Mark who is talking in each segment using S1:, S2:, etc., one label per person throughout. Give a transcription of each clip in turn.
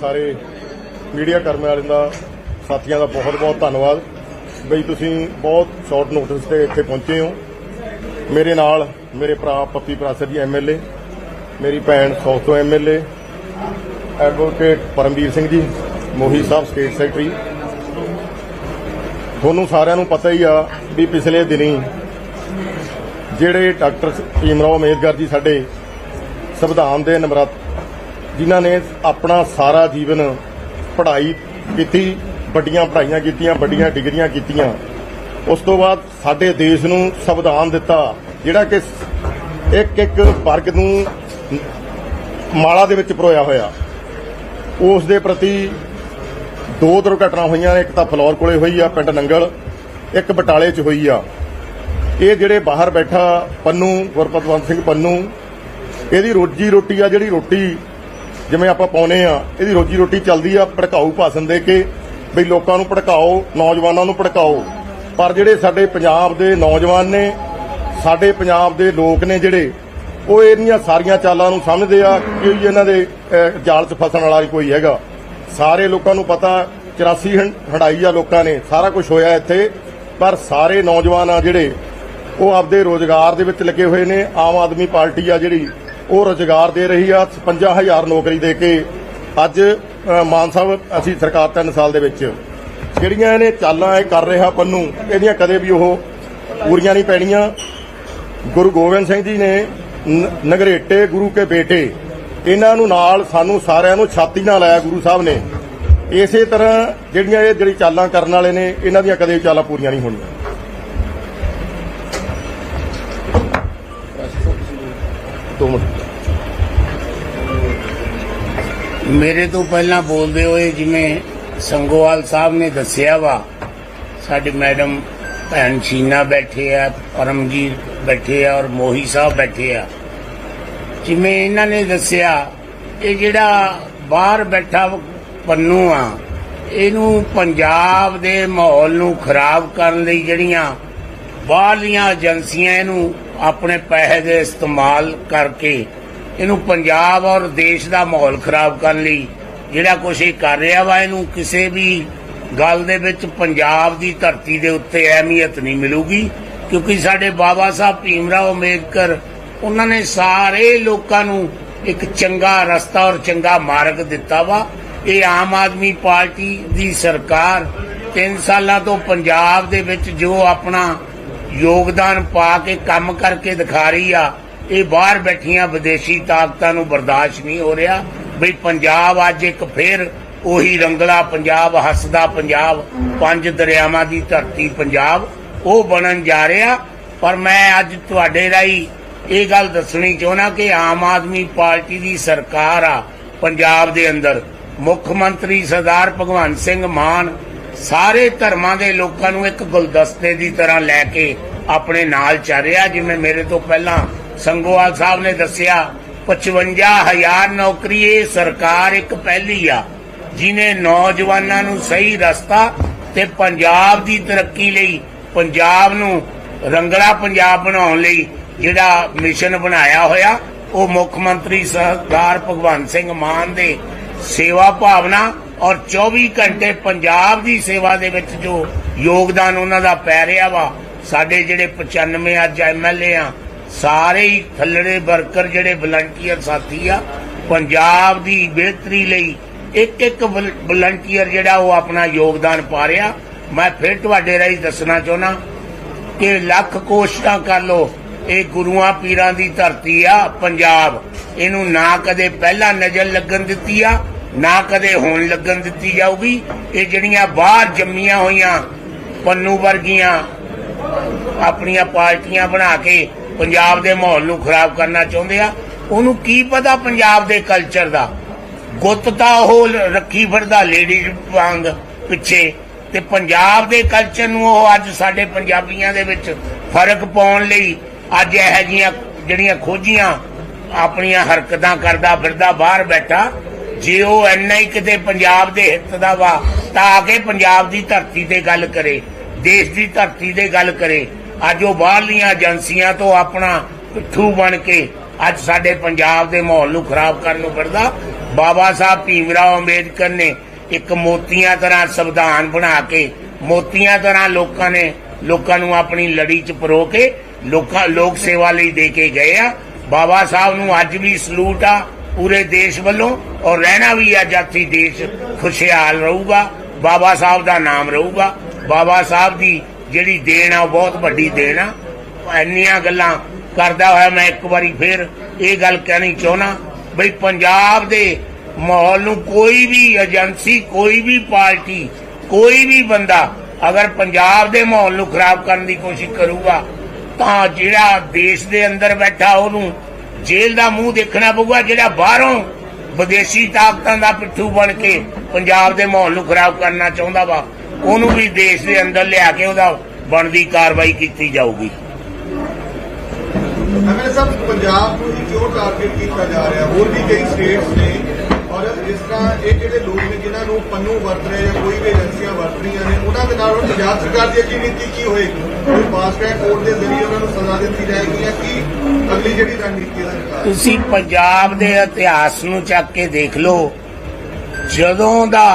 S1: ਸਾਰੇ ਮੀਡੀਆ ਕਰਮੀ ਵਾਲਿਆਂ ਦਾ, ਸਾਥੀਆਂ ਦਾ ਬਹੁਤ ਬਹੁਤ ਧੰਨਵਾਦ। ਬਈ ਤੁਸੀਂ ਬਹੁਤ ਸ਼ਾਰਟ ਨੋਟਿਸ ਤੇ ਇੱਥੇ ਪਹੁੰਚੇ ਹੋ। ਮੇਰੇ ਨਾਲ ਮੇਰੇ ਭਰਾ ਪੱਪੀ ਪ੍ਰਾਸਰ ਜੀ ਐਮਐਲਏ ਮੇਰੀ ਭੈਣ ਸੌਥ ਤੋਂ ਐਮਐਲਏ ਐਡਵੋਕੇਟ ਪਰਮਵੀਰ ਸਿੰਘ ਜੀ, ਮੋਹੀ ਸਾਹਿਬ ਸਟੇਟ ਸੈਕਟਰੀ ਤੁਹਾਨੂੰ ਸਾਰਿਆਂ ਨੂੰ ਪਤਾ ਹੀ ਆ ਵੀ ਪਿਛਲੇ ਦਿਨੀ ਜਿਹੜੇ ਡਾਕਟਰ ਭੀਮਰਾਓ ਅੰਬੇਦਕਰ ਜੀ ਸਾਡੇ ਸੰਵਿਧਾਨ ਦੇ ਨਮਰਤ ਜਿਨ੍ਹਾਂ ਨੇ ਆਪਣਾ ਸਾਰਾ ਜੀਵਨ ਪੜ੍ਹਾਈ ਕੀਤੀ, ਵੱਡੀਆਂ ਪੜ੍ਹਾਈਆਂ ਕੀਤੀਆਂ, ਵੱਡੀਆਂ ਡਿਗਰੀਆਂ ਕੀਤੀਆਂ, ਉਸ ਤੋਂ ਬਾਅਦ ਸਾਡੇ ਦੇਸ਼ ਨੂੰ ਸੰਵਿਧਾਨ ਦਿੱਤਾ, ਜਿਹੜਾ ਕਿ ਇੱਕ ਇੱਕ ਵਰਗ ਨੂੰ ਮਾਲਾ ਦੇ ਵਿੱਚ ਪਰੋਇਆ ਹੋਇਆ। ਉਸ ਦੇ ਪ੍ਰਤੀ ਦੋ ਦੁਰਘਟਨਾ ਹੋਈਆਂ ਨੇ, ਇੱਕ ਤਾਂ ਫਲੌਰ ਕੋਲੇ ਹੋਈ ਆ, ਪਿੰਡ ਨੰਗਲ, ਇੱਕ ਬਟਾਲੇ 'ਚ ਹੋਈ ਆ। ਇਹ ਜਿਹੜੇ ਬਾਹਰ ਬੈਠਾ ਪੰਨੂ, ਗੁਰਪਤਵੰਤ ਸਿੰਘ ਪੰਨੂ, ਇਹਦੀ ਰੋਜੀ ਰੋਟੀ ਆ, ਜਿਹੜੀ ਰੋਟੀ ਜਿਵੇਂ ਆਪਾਂ ਪਾਉਨੇ ਆ, ਇਹਦੀ ਰੋਜੀ ਰੋਟੀ ਚੱਲਦੀ ਆ, ਭੜਕਾਊ ਭਾਸ਼ਣ ਦੇ ਕੇ ਬਈ ਲੋਕਾਂ ਨੂੰ ਭੜਕਾਓ, ਨੌਜਵਾਨਾਂ ਨੂੰ ਭੜਕਾਓ। ਪਰ ਜਿਹੜੇ ਸਾਡੇ ਪੰਜਾਬ ਦੇ ਨੌਜਵਾਨ ਨੇ, ਸਾਡੇ ਪੰਜਾਬ ਦੇ ਲੋਕ ਨੇ ਜਿਹੜੇ, ਉਹ ਇਹਨੀਆਂ ਸਾਰੀਆਂ ਚਾਲਾਂ ਨੂੰ ਸਮਝਦੇ ਆ ਕਿ ਇਹਨਾਂ ਦੇ ਜਾਲ 'ਚ ਫਸਣ ਵਾਲਾ ਕੋਈ ਹੈਗਾ। ਸਾਰੇ ਲੋਕਾਂ ਨੂੰ ਪਤਾ 84 ਹੰ- ਹੰਢਾਈ ਆ ਲੋਕਾਂ ਨੇ, ਸਾਰਾ ਕੁਝ ਹੋਇਆ ਇੱਥੇ। ਪਰ ਸਾਰੇ ਨੌਜਵਾਨ ਆ ਜਿਹੜੇ, ਉਹ ਆਪਦੇ ਰੋਜ਼ਗਾਰ ਦੇ ਵਿੱਚ ਲੱਗੇ ਹੋਏ ਨੇ, ਆਮ ਆਦਮੀ ਪਾਰਟੀ ਆ ਜਿਹੜੀ ਉਹ ਰੋਜ਼ਗਾਰ ਦੇ ਰਹੀ ਆ 55000 ਨੌਕਰੀ ਦੇ ਕੇ। ਅੱਜ ਮਾਨ ਸਾਹਿਬ, ਅਸੀਂ ਸਰਕਾਰ ਤਿੰਨ ਸਾਲ ਦੇ ਵਿੱਚ। ਜਿਹੜੀਆਂ ਇਹਨੇ ਚਾਲਾਂ ਇਹ ਕਰ ਰਿਹਾ ਪੰਨੂ, ਇਹਦੀਆਂ ਕਦੇ ਵੀ ਉਹ ਪੂਰੀਆਂ ਨਹੀਂ ਪੈਣੀਆਂ। ਗੁਰੂ ਗੋਬਿੰਦ ਸਿੰਘ ਜੀ ਨੇ ਨਗਰੇਟੇ, ਗੁਰੂ ਕੇ ਬੇਟੇ, ਇਹਨਾਂ ਨੂੰ ਨਾਲ ਸਾਨੂੰ ਸਾਰਿਆਂ ਨੂੰ ਛਾਤੀ ਨਾਲ ਲਾਇਆ ਗੁਰੂ ਸਾਹਿਬ ਨੇ। ਇਸੇ ਤਰ੍ਹਾਂ ਜਿਹੜੀਆਂ ਇਹ ਜਿਹੜੀ ਚਾਲਾਂ ਕਰਨ ਵਾਲੇ ਨੇ, ਇਹਨਾਂ ਦੀਆਂ ਕਦੇ ਚਾਲਾਂ ਪੂਰੀਆਂ ਨਹੀਂ ਹੋਣੀਆਂ। ਦੋ ਮਿੰਟ।
S2: ਮੇਰੇ ਤੋਂ ਪਹਿਲਾਂ ਬੋਲਦੇ ਹੋਏ ਜਿਵੇਂ ਸੰਗੋਵਾਲ ਸਾਹਿਬ ਨੇ ਦੱਸਿਆ ਵਾ, ਸਾਡੇ ਮੈਡਮ ਭੈਣ ਛੀਨਾ ਬੈਠੇ ਆ, ਪਰਮਜੀਤ ਬੈਠੇ ਆ ਔਰ ਮੋਹੀ ਸਾਹਿਬ ਬੈਠੇ ਆ। ਜਿਵੇਂ ਇਹਨਾਂ ਨੇ ਦੱਸਿਆ, ਇਹ ਜਿਹੜਾ ਬਾਹਰ ਬੈਠਾ ਪੰਨੂ ਆ, ਇਹਨੂੰ ਪੰਜਾਬ ਦੇ ਮਾਹੌਲ ਨੂੰ ਖਰਾਬ ਕਰਨ ਲਈ ਜਿਹੜੀਆਂ ਬਾਹਰਲੀਆਂ ਏਜੰਸੀਆਂ ਇਹਨੂੰ ਆਪਣੇ ਪੈਸੇ ਦੇ ਇਸਤੇਮਾਲ ਕਰਕੇ ਇਹਨੂੰ ਪੰਜਾਬ ਔਰ ਦੇਸ਼ ਦਾ ਮਾਹੌਲ ਖਰਾਬ ਕਰਨ ਲਈ ਜਿਹੜਾ ਕੁਛ ਇਹ ਕਰ ਰਿਹਾ ਵਾ, ਇਹਨੂੰ ਕਿਸੇ ਵੀ ਗੱਲ ਦੇ ਵਿੱਚ ਪੰਜਾਬ ਦੀ ਧਰਤੀ ਦੇ ਉੱਤੇ ਅਹਿਮੀਅਤ ਨਹੀਂ ਮਿਲੂਗੀ, ਕਿਉਂਕਿ ਸਾਡੇ ਬਾਬਾ ਸਾਹਿਬ ਭੀਮਰਾਓ ਅੰਬੇਦਕਰ ਉਹਨਾਂ ਨੇ ਸਾਰੇ ਲੋਕਾਂ ਨੂੰ ਇੱਕ ਚੰਗਾ ਰਸਤਾ ਔਰ ਚੰਗਾ ਮਾਰਗ ਦਿੱਤਾ ਵਾ। ਇਹ ਆਮ ਆਦਮੀ ਪਾਰਟੀ ਦੀ ਸਰਕਾਰ 3 ਸਾਲਾਂ ਤੋਂ ਪੰਜਾਬ ਦੇ ਵਿੱਚ ਜੋ ਆਪਣਾ ਯੋਗਦਾਨ ਪਾ ਕੇ ਕੰਮ ਕਰਕੇ ਦਿਖਾ ਰਹੀ ਆ ਇਹ ਬਾਹਰ ਬੈਠੀਆਂ ਵਿਦੇਸ਼ੀ ਤਾਕਤਾਂ ਨੂੰ ਬਰਦਾਸ਼ਤ ਨਹੀਂ ਹੋ ਰਿਹਾ। ਬਈ ਪੰਜਾਬ ਅੱਜ ਇੱਕ ਫੇਰ ਉਹੀ ਰੰਗਲਾ ਪੰਜਾਬ, ਹੱਸਦਾ ਪੰਜਾਬ, ਪੰਜ ਦਰਿਆਵਾਂ ਦੀ ਧਰਤੀ ਪੰਜਾਬ, ਉਹ ਬਣਨ ਜਾ ਰਿਹਾ। ਪਰ ਮੈਂ ਅੱਜ ਤੁਹਾਡੇ ਰਾਹੀਂ ਇਹ ਗੱਲ ਦੱਸਣੀ ਚਾਹੁੰਦਾ ਕਿ ਆਮ ਆਦਮੀ ਪਾਰਟੀ ਦੀ ਸਰਕਾਰ ਆ ਪੰਜਾਬ ਦੇ ਅੰਦਰ। ਮੁੱਖ ਮੰਤਰੀ ਸਰਦਾਰ ਭਗਵੰਤ ਸਿੰਘ ਮਾਨ ਸਾਰੇ ਧਰਮਾਂ ਦੇ ਲੋਕਾਂ ਨੂੰ ਇੱਕ ਗੁਲਦਸਤੇ ਦੀ ਤਰ੍ਹਾਂ ਲੈ ਕੇ ਆਪਣੇ ਨਾਲ ਚੱਲ ਰਿਹਾ, ਜਿਵੇਂ ਮੇਰੇ ਤੋਂ ਪਹਿਲਾਂ ਸੰਗੋਵਾਲ ਸਾਹਿਬ ਨੇ ਦੱਸਿਆ 55000 ਨੌਕਰੀ ਇਹ ਸਰਕਾਰ ਇੱਕ ਪਹਿਲੀ ਆ, ਜਿਨੇ ਨੌਜਵਾਨਾਂ ਨੂੰ ਸਹੀ ਰਸਤਾ ਤੇ ਪੰਜਾਬ ਦੀ ਤਰੱਕੀ ਲਈ, ਪੰਜਾਬ ਨੂੰ ਰੰਗਲਾ ਪੰਜਾਬ ਬਣਾਉਣ ਲਈ ਜਿਹੜਾ ਮਿਸ਼ਨ ਬਣਾਇਆ ਹੋਇਆ, ਉਹ ਮੁੱਖ ਮੰਤਰੀ ਸਰਦਾਰ ਭਗਵੰਤ ਸਿੰਘ ਮਾਨ ਦੇ ਸੇਵਾ ਭਾਵਨਾ ਔਰ 24 ਘੰਟੇ ਪੰਜਾਬ ਦੀ ਸੇਵਾ ਦੇ ਵਿੱਚ ਜੋ ਯੋਗਦਾਨ ਉਹਨਾਂ ਦਾ ਪੈ ਰਿਹਾ ਵਾ, ਸਾਡੇ ਜਿਹੜੇ 95 ਅੱਜ ਐਮਐਲਏ ਆ ਸਾਰੇ ਹੀ ਥੱਲੜੇ ਵਰਕਰ ਜਿਹੜੇ ਵਲੰਟੀਅਰ ਸਾਥੀ ਆ, ਪੰਜਾਬ ਦੀ ਬਿਹਤਰੀ ਲਈ ਇੱਕ ਇੱਕ ਵਲੰਟੀਅਰ ਜਿਹੜਾ ਉਹ ਆਪਣਾ ਯੋਗਦਾਨ ਪਾ ਰਿਹਾ। ਮੈਂ ਫਿਰ ਤੁਹਾਡੇ ਰਾਹੀਂ ਦੱਸਣਾ ਚਾਹੁੰਦਾ ਕਿ ਲੱਖ ਕੋਸ਼ਿਸ਼ਾਂ ਕਰ ਲੋ ਇਹ ਗੁਰੂਆਂ ਪੀਰਾਂ ਦੀ ਧਰਤੀ ਆ, ਪੰਜਾਬ। ਇਹਨੂੰ ਨਾ ਕਦੇ ਪਹਿਲਾਂ ਨਜ਼ਰ ਲੱਗਣ ਦਿੱਤੀ ਆ, ਨਾ ਕਦੇ ਹੋਣ ਲੱਗਣ ਦਿੱਤੀ ਜਾਊਗੀ। ਇਹ ਜਿਹੜੀਆਂ ਬਾਹਰ ਜੰਮੀਆਂ ਹੋਈਆਂ, ਪੰਨੂ ਵਰਗੀਆਂ ਆਪਣੀਆਂ ਪਾਰਟੀਆਂ ਬਣਾ ਕੇ ਪੰਜਾਬ ਦੇ ਮਾਹੌਲ ਨੂੰ ਖਰਾਬ ਕਰਨਾ ਚਾਹੁੰਦੇ ਆ। ਉਹਨੂੰ ਕੀ ਪਤਾ ਪੰਜਾਬ ਦੇ ਕਲਚਰ ਦਾ? ਗੁੱਤ ਤਾਂ ਉਹ ਰੱਖੀ ਫਿਰਦਾ ਲੇਡੀਜ਼ ਵਾਂਗ ਪਿੱਛੇ। ਤੇ ਪੰਜਾਬ ਦੇ ਕਲਚਰ ਨੂੰ ਉਹ ਅੱਜ ਸਾਡੇ ਪੰਜਾਬੀਆਂ ਦੇ ਵਿੱਚ ਫ਼ਰਕ ਪਾਉਣ ਲਈ ਅੱਜ ਇਹ ਜੀਆਂ ਜਿਹੜੀਆਂ ਖੋਜੀਆਂ, ਆਪਣੀਆਂ ਹਰਕਤਾਂ ਕਰਦਾ ਫਿਰਦਾ ਬਾਹਰ ਬੈਠਾ। ਜੇ ਉਹ ਐਨਾ ਹੀ ਕਿਤੇ ਪੰਜਾਬ ਦੇ ਹਿੱਤ ਦਾ ਵਾ, ਤਾਂ ਆ ਕੇ ਪੰਜਾਬ ਦੀ ਧਰਤੀ ਤੇ ਗੱਲ ਕਰੇ, ਦੇਸ਼ ਦੀ ਧਰਤੀ ਤੇ ਗੱਲ ਕਰੇ। ਅੱਜ ਉਹ ਬਾਹਰਲੀਆਂ ਏਜੰਸੀਆਂ ਤੋਂ ਆਪਣਾ ਪਿੱਠੂ ਬਣ ਕੇ ਅੱਜ ਸਾਡੇ ਪੰਜਾਬ ਦੇ ਮਾਹੌਲ ਨੂੰ ਖਰਾਬ ਕਰਨ ਨੂੰ ਫਿਰਦਾ। ਬਾਬਾ ਸਾਹਿਬ ਭੀਮਰਾਓ ਅੰਬੇਦਕਰ ਨੇ ਇੱਕ ਮੋਤੀਆਂ ਤਰ੍ਹਾਂ ਸੰਵਿਧਾਨ ਬਣਾ ਕੇ, ਮੋਤੀਆਂ ਤਰ੍ਹਾਂ ਲੋਕਾਂ ਨੇ, ਲੋਕਾਂ ਨੂੰ ਆਪਣੀ ਲੜੀ ਚ ਪਰੋ ਕੇ ਲੋਕਾਂ, ਲੋਕ ਸੇਵਾ ਲਈ ਦੇ ਕੇ ਗਏ ਆ। ਬਾਬਾ ਸਾਹਿਬ ਨੂੰ ਅੱਜ ਵੀ ਸਲੂਟ ਆ ਪੂਰੇ ਦੇਸ਼ ਵੱਲੋਂ ਔਰ ਰਹਿਣਾ ਵੀ ਆ ਜਾਤੀ ਦੇਸ਼ ਖੁਸ਼ਹਾਲ ਰਹੂਗਾ, ਬਾਬਾ ਸਾਹਿਬ ਦਾ ਨਾਮ ਰਹੂਗਾ। ਬਾਬਾ ਸਾਹਿਬ ਦੀ ਜਿਹੜੀ ਦੇਣ ਆ, ਉਹ ਬਹੁਤ ਵੱਡੀ ਦੇਣ ਆ। ਇੰਨੀਆਂ ਗੱਲਾਂ ਕਰਦਾ ਹੋਇਆ ਮੈਂ ਇੱਕ ਵਾਰੀ ਫੇਰ ਇਹ ਗੱਲ ਕਹਿਣੀ ਚਾਹੁੰਦਾ, ਬਈ ਪੰਜਾਬ ਦੇ ਮਾਹੌਲ ਨੂੰ ਕੋਈ ਵੀ ਏਜੰਸੀ, ਕੋਈ ਵੀ ਪਾਰਟੀ, ਕੋਈ ਵੀ ਬੰਦਾ ਅਗਰ ਪੰਜਾਬ ਦੇ ਮਾਹੌਲ ਨੂੰ ਖਰਾਬ ਕਰਨ ਦੀ ਕੋਸ਼ਿਸ਼ ਕਰੂਗਾ, ਤਾਂ ਜਿਹੜਾ ਦੇਸ਼ ਦੇ ਅੰਦਰ ਬੈਠਾ ਉਹਨੂੰ ਜੇਲ੍ਹ ਦਾ ਮੂੰਹ ਦੇਖਣਾ ਪਊਗਾ, ਜਿਹੜਾ ਬਾਹਰੋਂ ਵਿਦੇਸ਼ੀ ਤਾਕਤਾਂ ਦਾ ਪਿੱਠੂ ਬਣ ਕੇ ਪੰਜਾਬ ਦੇ ਮਾਹੌਲ ਨੂੰ ਖਰਾਬ ਕਰਨਾ ਚਾਹੁੰਦਾ ਵਾ। ਉਹਨੂੰ ਵੀ ਦੇਸ਼ ਦੇ ਅੰਦਰ ਲਿਆ ਕੇ ਉਹਦਾ ਬਣਦੀ ਕਾਰਵਾਈ ਕੀਤੀ ਜਾਊਗੀ।
S3: ਐਮਐਲਏ ਸਾਹਿਬ ਪੰਜਾਬ ਨੂੰ ਹੀ ਕਿਉਂ ਟਾਰਗੇਟ ਕੀਤਾ ਜਾ ਰਿਹਾ ਹੋਰ ਵੀ ਕਈ ਸਟੇਟਸ ਨੇ ਔਰ ਜਿਸ ਤਰ੍ਹਾਂ ਇਹ ਜਿਹੜੇ ਲੋਕ ਨੇ ਜਿਨ੍ਹਾਂ ਨੂੰ ਪੰਨੂ ਵਰਤ ਰਹੇ ਜਾਂ ਕੋਈ ਵੀ ਏਜੰਸੀਆਂ ਵਰਤ ਰਹੀਆਂ ਨੇ ਉਹਨਾਂ ਦੇ ਨਾਲ ਪੰਜਾਬ ਸਰਕਾਰ ਦੀ ਅਗਲੀ ਨੀਤੀ ਕੀ ਹੋਏਗੀ? ਕੋਈ ਫਾਸਟ ਟਰੈਕ ਕੋਰਟ ਦੇ ਜ਼ਰੀਏ ਉਹਨਾਂ ਨੂੰ ਸਜ਼ਾ ਦਿੱਤੀ ਜਾਏਗੀ ਜਾਂ ਕੀ ਅਗਲੀ ਜਿਹੜੀ ਰਣਨੀਤੀ ਹੈ ਸਰਕਾਰ? ਦੀ?
S2: ਤੁਸੀਂ ਪੰਜਾਬ ਦੇ ਇਤਿਹਾਸ ਨੂੰ ਚੱਕ ਕੇ ਦੇਖ ਲਓ। ਜਦੋਂ ਦਾ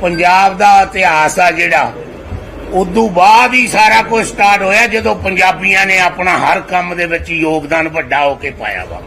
S2: ਪੰਜਾਬ ਦਾ ਇਤਿਹਾਸ ਆ ਜਿਹੜਾ, ਉਦੋਂ ਬਾਅਦ ਹੀ ਸਾਰਾ ਕੁਝ ਸਟਾਰਟ ਹੋਇਆ ਜਦੋਂ ਪੰਜਾਬੀਆਂ ਨੇ ਆਪਣਾ ਹਰ ਕੰਮ ਦੇ ਵਿੱਚ ਯੋਗਦਾਨ ਵੱਡਾ ਹੋ ਕੇ ਪਾਇਆ ਵਾ।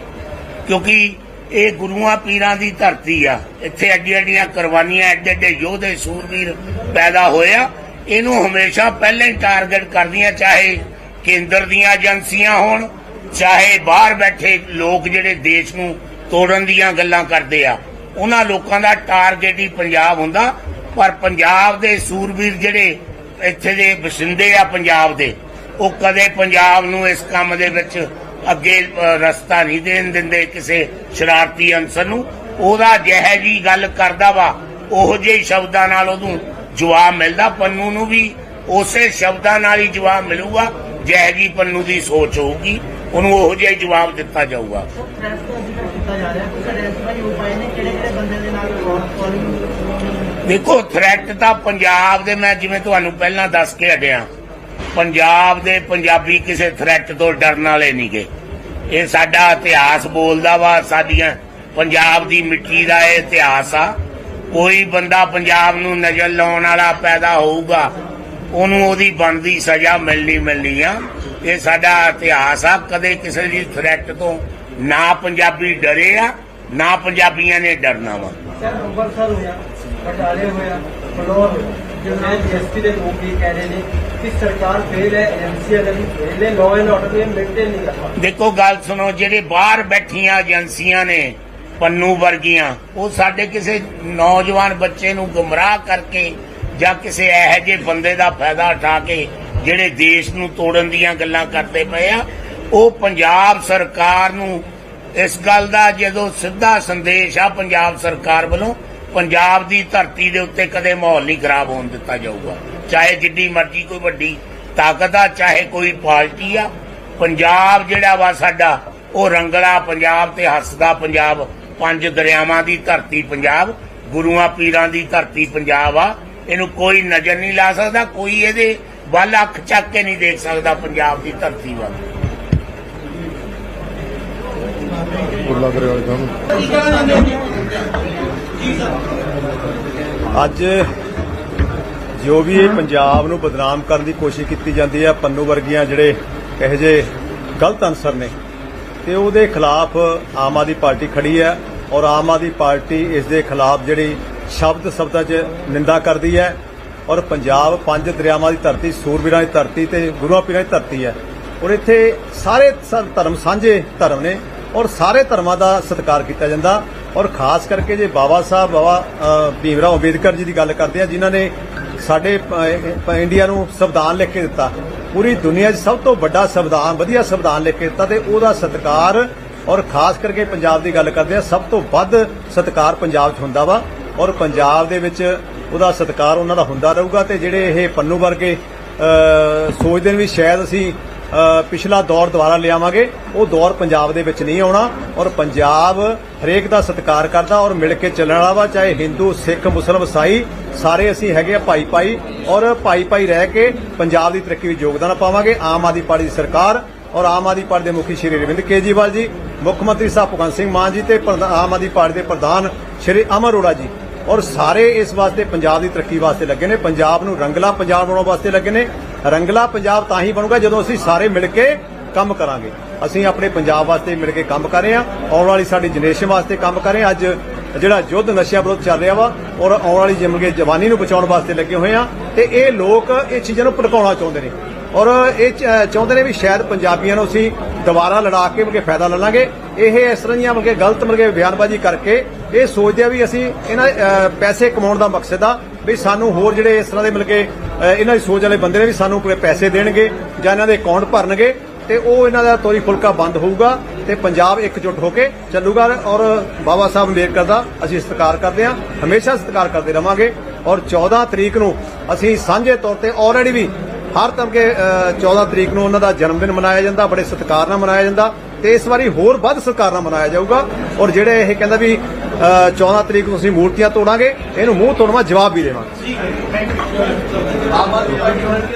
S2: ਕਿਉਂਕਿ ਇਹ ਗੁਰੂਆਂ ਪੀਰਾਂ ਦੀ ਧਰਤੀ ਆ, ਇੱਥੇ ਐਡੀ ਐਡੀਆਂ ਕੁਰਬਾਨੀਆਂ, ਐਡੇ ਐਡੇ ਯੋਧੇ ਸੂਰਵੀਰ ਪੈਦਾ ਹੋਇਆ ਇਹਨੂੰ ਹਮੇਸ਼ਾ ਪਹਿਲੇ ਹੀ ਟਾਰਗੇਟ ਕਰਦੀਆਂ, ਚਾਹੇ ਕੇਂਦਰ ਦੀਆਂ ਏਜੰਸੀਆਂ ਹੋਣ, ਚਾਹੇ ਬਾਹਰ ਬੈਠੇ ਲੋਕ ਜਿਹੜੇ ਦੇਸ਼ ਨੂੰ ਤੋੜਨ ਦੀਆਂ ਗੱਲਾਂ ਕਰਦੇ ਆ। ਉਹਨਾਂ ਲੋਕਾਂ ਦਾ ਟਾਰਗੇਟ ਹੀ ਪੰਜਾਬ ਹੁੰਦਾ। ਪਰ ਪੰਜਾਬ ਦੇ ਸੂਰਬੀਰ ਜਿਹੜੇ ਇੱਥੇ ਦੇ ਵਸਿੰਦੇ ਆ ਪੰਜਾਬ ਦੇ, ਉਹ ਕਦੇ ਪੰਜਾਬ ਨੂੰ ਇਸ ਕੰਮ ਦੇ ਵਿੱਚ ਅੱਗੇ ਰਸਤਾ ਨਹੀਂ ਦੇਣ ਦਿੰਦੇ ਕਿਸੇ ਸ਼ਰਾਰਤੀ ਅਨਸਰ ਨੂੰ। ਉਹਦਾ ਜਿਹੇ ਜੀ ਗੱਲ ਕਰਦਾ ਵਾ, ਉਹੋ ਜਿਹੇ ਸ਼ਬਦਾਂ ਨਾਲ ਉਹਨੂੰ ਜਵਾਬ ਮਿਲਦਾ, ਪੰਨੂ ਨੂੰ ਵੀ। ਉਸੇ ਸ਼ਬਦਾਂ ਨਾਲ ਹੀ ਜਵਾਬ ਮਿਲੂਗਾ, ਜਿਹੇ ਜੀ ਪੰਨੂ ਦੀ ਸੋਚ ਹੋਊਗੀ, ਉਹਨੂੰ ਉਹੋ ਜਿਹਾ ਜਵਾਬ ਦਿੱਤਾ ਜਾਊਗਾ।
S4: ਥ੍ਰੈਟ ਤੋਂ ਜ਼ਿਕਰ ਕੀਤਾ ਜਾ ਰਿਹਾ ਕਿਹੜੇ ਕਿਹੜੇ ਬੰਦੇ ਦੇ ਨਾਲ ਕਾਲਿੰਗ
S2: ਦੇਖੋ ਥ੍ਰੈਟ ਤਾਂ ਪੰਜਾਬ ਦੇ, ਮੈਂ ਜਿਵੇਂ ਤੁਹਾਨੂੰ ਪਹਿਲਾਂ ਦੱਸ ਕੇ ਹਟਿਆ। ਪੰਜਾਬ ਦੇ ਪੰਜਾਬੀ ਕਿਸੇ ਥ੍ਰੈਟ ਤੋਂ ਡਰਨ ਵਾਲੇ ਨਹੀਂਗੇ। ਇਹ ਸਾਡਾ ਇਤਿਹਾਸ ਬੋਲਦਾ ਵਾ, ਸਾਡੀਆਂ ਪੰਜਾਬ ਦੀ ਮਿੱਟੀ ਦਾ ਇਹ ਇਤਿਹਾਸ ਆ। ਕੋਈ ਬੰਦਾ ਪੰਜਾਬ ਨੂੰ ਨਜ਼ਰ ਲਾਉਣ ਵਾਲਾ ਪੈਦਾ ਹੋਊਗਾ, ਉਹਨੂੰ ਉਹਦੀ ਬਣਦੀ ਸਜ਼ਾ ਮਿਲਣੀ ਮਿਲਣੀ ਆ। ਇਹ ਸਾਡਾ ਇਤਿਹਾਸ ਆ, ਕਦੇ ਕਿਸੇ ਦੀ ਥ੍ਰੈਟ ਤੋਂ ਨਾ ਪੰਜਾਬੀ ਡਰੇ ਆ, ਨਾ ਪੰਜਾਬੀਆਂ ਨੇ ਡਰਨਾ ਵਾ।
S4: ਸਰ, ਅੰਮ੍ਰਿਤਸਰ ਹੋਇਆ। ਬਟਾਲੇ ਹੋਇਆ ਫਲੋਰ ਜਿਹੜੇ ਜੀਐਸਟੀ ਦੇ ਲੋਕ ਇਹ ਕਹਿ ਰਹੇ ਨੇ ਕਿ ਸਰਕਾਰ ਫੇਲ ਹੈ ਏਜੰਸੀਆਂ ਦਾ ਵੀ ਫੇਲ ਹੈ ਲਾਅ ਐਂਡ ਆਰਡਰ ਨੂੰ ਮੇਨਟੇਨ ਨਹੀਂ ਕਰ
S2: ਦੇਖੋ, ਗੱਲ ਸੁਣੋ, ਜਿਹੜੇ ਬਾਹਰ ਬੈਠੀਆਂ ਏਜੰਸੀਆਂ ਨੇ, ਪੰਨੂ ਵਰਗੀਆਂ, ਉਹ ਸਾਡੇ ਕਿਸੇ ਨੌਜਵਾਨ ਬੱਚੇ ਨੂੰ ਗੁੰਮਰਾਹ ਕਰਕੇ ਜਾਂ ਕਿਸੇ ਇਹੋ ਜਿਹੇ ਬੰਦੇ ਦਾ ਫਾਇਦਾ ਉਠਾ ਕੇ ਜਿਹੜੇ ਦੇਸ਼ ਨੂੰ ਤੋੜਨ ਦੀਆਂ ਗੱਲਾਂ ਕਰਦੇ ਪਏ ਆ, ਉਹ ਪੰਜਾਬ ਸਰਕਾਰ ਨੂੰ ਇਸ ਗੱਲ ਦਾ ਜਦੋਂ ਸਿੱਧਾ ਸੰਦੇਸ਼ ਆ, ਪੰਜਾਬ ਸਰਕਾਰ ਵੱਲੋਂ ਪੰਜਾਬ ਦੀ ਧਰਤੀ ਦੇ ਉੱਤੇ ਕਦੇ ਮਾਹੌਲ ਨਹੀਂ ਖਰਾਬ ਹੋਣ ਦਿੱਤਾ ਜਾਊਗਾ। ਚਾਹੇ ਜਿੱਡੀ ਮਰਜ਼ੀ ਕੋਈ ਵੱਡੀ ਤਾਕਤ ਆ, ਚਾਹੇ ਕੋਈ ਪਾਰਟੀ ਆ, ਪੰਜਾਬ ਜਿਹੜਾ ਵਾ ਸਾਡਾ, ਉਹ ਰੰਗਲਾ ਪੰਜਾਬ ਤੇ ਹੱਸਦਾ ਪੰਜਾਬ। ਪੰਜ ਦਰਿਆਵਾਂ ਦੀ ਧਰਤੀ ਪੰਜਾਬ, ਗੁਰੂਆਂ ਪੀਰਾਂ ਦੀ ਧਰਤੀ ਪੰਜਾਬ ਆ। ਇਹਨੂੰ ਕੋਈ ਨਜ਼ਰ ਨਹੀਂ ਲਾ ਸਕਦਾ, ਕੋਈ ਇਹਦੇ ਵੱਲ ਅੱਖ ਚੱਕ ਕੇ ਨਹੀਂ ਦੇਖ ਸਕਦਾ ਪੰਜਾਬ ਦੀ ਧਰਤੀ ਵੱਲ।
S1: ਗੁਰਲਾ ਕਰੇ ਸਾਹਿਬ
S5: ਅੱਜ ਜੋ ਵੀ ਇਹ ਪੰਜਾਬ ਨੂੰ ਬਦਨਾਮ ਕਰਨ ਦੀ ਕੋਸ਼ਿਸ਼ ਕੀਤੀ ਜਾਂਦੀ ਹੈ ਪੰਨੂ ਵਰਗੀਆਂ ਜਿਹੜੇ ਇਹੋ ਜਿਹੇ ਗਲਤ ਅਨਸਰ ਨੇ, ਤੇ ਉਹਦੇ ਖਿਲਾਫ ਆਮ ਆਦਮੀ ਪਾਰਟੀ ਖੜੀ ਹੈ ਔਰ ਆਮ ਆਦਮੀ ਪਾਰਟੀ ਇਸ ਦੇ ਖਿਲਾਫ ਜਿਹੜੀ ਸ਼ਬਦ ਸ਼ਬਦਾਂ 'ਚ ਨਿੰਦਾ ਕਰਦੀ ਹੈ ਔਰ ਪੰਜਾਬ ਪੰਜ ਦਰਿਆਵਾਂ ਦੀ ਧਰਤੀ, ਸੂਰਬੀਰਾਂ ਦੀ ਧਰਤੀ ਤੇ ਗੁਰੂਆਂ ਪੀਰਾਂ ਦੀ ਧਰਤੀ ਹੈ ਔਰ ਇੱਥੇ ਸਾਰੇ ਧਰਮ ਸਾਂਝੇ ਧਰਮ ਨੇ। ਔਰ ਸਾਰੇ ਧਰਮਾਂ ਦਾ ਸਤਿਕਾਰ ਕੀਤਾ ਜਾਂਦਾ। ਔਰ ਖਾਸ ਕਰਕੇ ਜੇ ਬਾਬਾ ਸਾਹਿਬ ਬਾਬਾ ਅ, ਭੀਮ ਰਾਓ ਅੰਬੇਦਕਰ ਜੀ ਦੀ ਗੱਲ ਕਰਦੇ ਆ ਜਿਨ੍ਹਾਂ ਨੇ ਸਾਡੇ ਇੰਡੀਆ ਨੂੰ ਸੰਵਿਧਾਨ ਲਿਖ ਕੇ ਦਿੱਤਾ। ਪੂਰੀ ਦੁਨੀਆ 'ਚ ਸਭ ਤੋਂ ਵੱਡਾ ਸੰਵਿਧਾਨ ਵਧੀਆ ਸੰਵਿਧਾਨ ਲਿਖ ਕੇ ਦਿੱਤਾ ਤੇ ਉਹਦਾ ਸਤਿਕਾਰ ਔਰ ਖਾਸ ਕਰਕੇ ਪੰਜਾਬ ਦੀ ਗੱਲ ਕਰਦੇ ਆ ਸਭ ਤੋਂ ਵੱਧ ਸਤਿਕਾਰ ਪੰਜਾਬ 'ਚ ਹੁੰਦਾ ਵਾ। ਔਰ ਪੰਜਾਬ ਦੇ ਵਿੱਚ ਉਹਦਾ ਸਤਿਕਾਰ ਉਹਨਾਂ ਦਾ ਹੁੰਦਾ ਰਹੂਗਾ ਤੇ ਜਿਹੜੇ ਇਹ ਪੰਨੂ ਵਰਗੇ ਸੋਚਦੇ ਨੇ ਵੀ ਸ਼ਾਇਦ ਅਸੀਂ ਪਿਛਲਾ ਦੌਰ ਦੁਬਾਰਾ ਲਿਆਵਾਂਗੇ। ਉਹ ਦੌਰ ਪੰਜਾਬ ਦੇ ਵਿੱਚ ਨਹੀਂ ਆਉਣਾ ਔਰ ਪੰਜਾਬ ਹਰੇਕ ਦਾ ਸਤਿਕਾਰ ਕਰਦਾ ਔਰ ਮਿਲ ਕੇ ਚੱਲਣ ਵਾਲਾ ਵਾ, ਚਾਹੇ ਹਿੰਦੂ, ਸਿੱਖ, ਮੁਸਲਮ, ਈਸਾਈ, ਸਾਰੇ ਅਸੀਂ ਹੈਗੇ ਆ ਭਾਈ ਭਾਈ ਔਰ ਭਾਈ ਭਾਈ ਰਹਿ ਕੇ ਪੰਜਾਬ ਦੀ ਤਰੱਕੀ ਵਿੱਚ ਯੋਗਦਾਨ ਪਾਵਾਂਗੇ। ਆਮ ਆਦਮੀ ਪਾਰਟੀ ਦੀ ਸਰਕਾਰ ਔਰ ਆਮ ਆਦਮੀ ਪਾਰਟੀ ਦੇ ਮੁਖੀ ਸ਼੍ਰੀ ਅਰਵਿੰਦ ਕੇਜਰੀਵਾਲ ਜੀ, ਮੁੱਖ ਮੰਤਰੀ ਸਾਹਿਬ ਭਗਵੰਤ ਸਿੰਘ ਮਾਨ ਜੀ ਤੇ ਆਮ ਆਦਮੀ ਪਾਰਟੀ ਦੇ ਪ੍ਰਧਾਨ ਸ਼੍ਰੀ ਅਮਰ ਅਰੋੜਾ ਜੀ ਔਰ ਸਾਰੇ ਇਸ ਵਾਸਤੇ ਪੰਜਾਬ ਦੀ ਤਰੱਕੀ ਵਾਸਤੇ ਲੱਗੇ ਨੇ। ਪੰਜਾਬ ਨੂੰ ਰੰਗਲਾ ਪੰਜਾਬ ਬਣਾਉਣ ਵਾਸਤੇ ਲੱਗੇ ਨੇ। ਰੰਗਲਾ ਪੰਜਾਬ ਤਾਂ ਹੀ ਬਣੂਗਾ ਜਦੋਂ ਅਸੀਂ ਸਾਰੇ ਮਿਲ ਕੇ ਕੰਮ ਕਰਾਂਗੇ। ਅਸੀਂ ਆਪਣੇ ਪੰਜਾਬ ਵਾਸਤੇ ਮਿਲ ਕੇ ਕੰਮ ਕਰ ਰਹੇ ਹਾਂ, ਆਉਣ ਵਾਲੀ ਸਾਡੀ ਜਨਰੇਸ਼ਨ ਵਾਸਤੇ ਕੰਮ ਕਰ ਰਹੇ ਹਾਂ। ਅੱਜ ਜਿਹੜਾ ਯੁੱਧ ਨਸ਼ਿਆਂ ਵਿਰੁੱਧ ਚੱਲ ਰਿਹਾ ਵਾ, ਔਰ ਆਉਣ ਵਾਲੀ ਜ਼ਿੰਦਗੀ ਜਵਾਨੀ ਨੂੰ ਬਚਾਉਣ ਵਾਸਤੇ ਲੱਗੇ ਹੋਏ ਆ ਤੇ ਇਹ ਲੋਕ ਇਹ ਚੀਜ਼ਾਂ ਨੂੰ ਭੜਕਾਉਣਾ ਚਾਹੁੰਦੇ ਨੇ। ਔਰ ਇਹ ਚਾਹੁੰਦੇ ਨੇ ਵੀ ਸ਼ਾਇਦ ਪੰਜਾਬੀਆਂ ਨੂੰ ਅਸੀਂ ਦੁਬਾਰਾ ਲੜਾ ਕੇ ਮੁਰਗੇ ਫਾਇਦਾ ਲੈ ਲਾਂਗੇ। ਇਹ ਇਸ ਤਰ੍ਹਾਂ ਦੀਆਂ ਮੁਰਗੇ ਗਲਤ ਮੁਰਗੇ ਬਿਆਨਬਾਜ਼ੀ ਕਰਕੇ ਇਹ ਸੋਚਦੇ ਆ ਵੀ ਅਸੀਂ ਇਹਨਾਂ ਪੈਸੇ ਕਮਾਉਣ ਦਾ ਮਕਸਦ ਆ ਵੀ ਸਾਨੂੰ ਹੋਰ ਜਿਹੜੇ ਇਸ ਤਰ੍ਹਾਂ ਦੇ ਮਿਲ ਕੇ ਇਹਨਾਂ ਦੀ ਸੋਚ ਵਾਲੇ ਬੰਦੇ ਨੇ ਵੀ ਸਾਨੂੰ ਪੈਸੇ ਦੇਣਗੇ ਜਾਂ ਇਹਨਾਂ ਦੇ ਅਕਾਊਂਟ ਭਰਨਗੇ ਤੇ ਉਹ ਇਹਨਾਂ ਦਾ ਤੋਰੀ ਫੁਲਕਾ ਬੰਦ ਹੋਊਗਾ ਤੇ ਪੰਜਾਬ ਇਕਜੁੱਟ ਹੋ ਕੇ ਚੱਲੂਗਾ ਔਰ ਬਾਬਾ ਸਾਹਿਬ ਅੰਬੇਦਕਰ ਦਾ ਅਸੀਂ ਸਤਿਕਾਰ ਕਰਦੇ ਹਾਂ, ਹਮੇਸ਼ਾ ਸਤਿਕਾਰ ਕਰਦੇ ਰਵਾਂਗੇ ਔਰ 14 ਤਰੀਕ ਨੂੰ ਅਸੀਂ ਸਾਂਝੇ ਤੌਰ ਤੇ ਆਲਰੇਡੀ ਵੀ ਹਰ ਤਮਕੇ 14 ਤਰੀਕ ਨੂੰ ਉਹਨਾਂ ਦਾ ਜਨਮ ਦਿਨ ਮਨਾਇਆ ਜਾਂਦਾ, ਬੜੇ ਸਤਿਕਾਰ ਨਾਲ ਮਨਾਇਆ ਜਾਂਦਾ ਤੇ ਇਸ ਵਾਰੀ ਹੋਰ ਵੱਧ ਸਤਿਕਾਰ ਨਾਲ ਮਨਾਇਆ ਜਾਊਗਾ ਔਰ ਜਿਹੜੇ ਇਹ ਕਹਿੰਦਾ ਵੀ 14 ਤਰੀਕ ਨੂੰ ਅਸੀਂ ਮੂਰਤੀਆਂ ਤੋੜਾਂਗੇ ਇਹਨੂੰ ਮੂੰਹ ਤੋੜਵਾ ਜਵਾਬ ਵੀ ਦੇਵਾਂਗੇ।